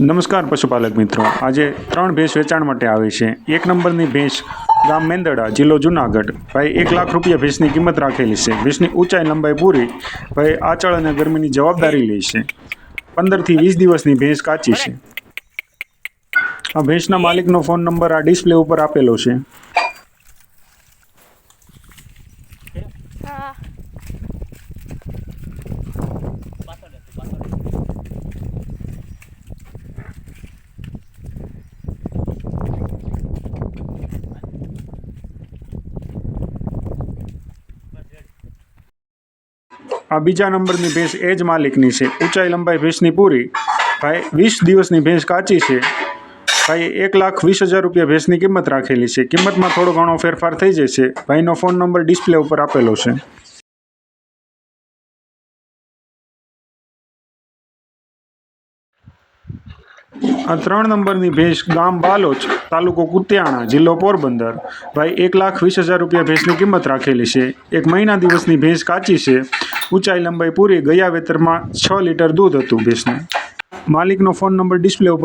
નમસ્કાર પશુપાલક મિત્રો. આજે ત્રણ ભેંસ વેચાણ માટે આવી છે. એક નંબરની ભેંસ ગામ મેંદડા, જિલ્લો જુનાગઢ. ભાઈ, એક લાખ રૂપિયા ભેંસની કિંમત રાખેલી છે. ભેંસની ઊંચાઈ લંબાઈ પૂરી. ભાઈ, આચળ અને ગરમીની જવાબદારી લે છે. પંદરથી વીસ દિવસની ભેંસ કાચી છે. આ ભેંસના માલિકનો ફોન નંબર આ ડિસ્પ્લે ઉપર આપેલો છે. આ બીજા નંબરની ભેંસ એ જ માલિકની છે. ઊંચાઈ લંબાઈ ભેંસની પૂરી. ભાઈ, વીસ દિવસની ભેંસ કાચી છે. ભાઈ એક લાખ વીસ હજાર રૂપિયા ભેંસની કિંમત રાખેલી છે. કિંમતમાં થોડો ઘણો ફેરફાર થઈ જશે. ભાઈનો ફોન નંબર ડિસ્પ્લે ઉપર આપેલો છે. આ ત્રણ નંબરની ભેંસ ગામ બાલોચ, તાલુકો કુતિયાણા, જિલ્લો પોરબંદર. ભાઈ, એક લાખ વીસ હજાર રૂપિયા ભેંસની કિંમત રાખેલી છે. એક મહિના દિવસની ભેંસ કાચી છે. ઊંચાઈ લંબાઈ પૂરી ગયા વેતરમાં છ લીટર દૂધ હતું ભેંસનું. માલિકનો ફોન નંબર ડિસ્પ્લે ઉપર